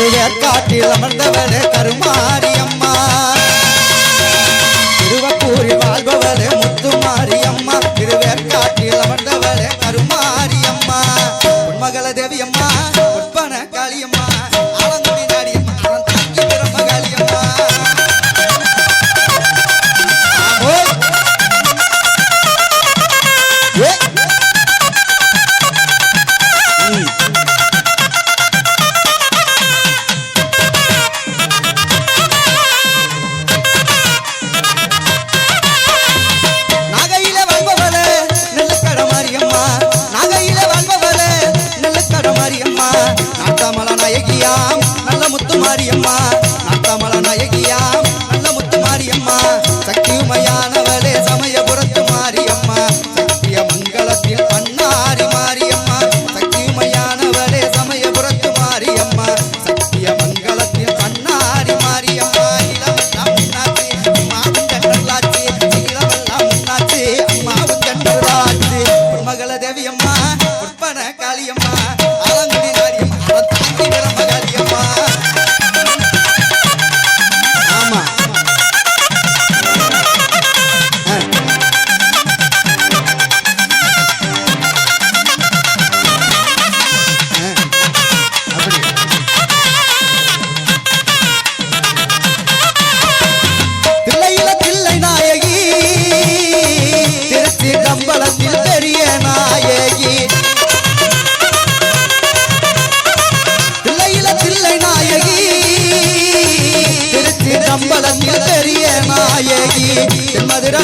திருவேற்காட்டில் அமர்ந்தவரே கருமாரி அம்மா திருவக்கூரில் வாழ்பவரே முத்துமாரி அம்மா திருவேற்காட்டில் அமர்ந்தவரே கருமாரி அம்மா உன்மகள தேவி அம்மா மாரியம்மா நாட்டாமல நாயகியாம் நல்ல முத்து மாரியம்மா நாட்டாமல நாயகி மதுர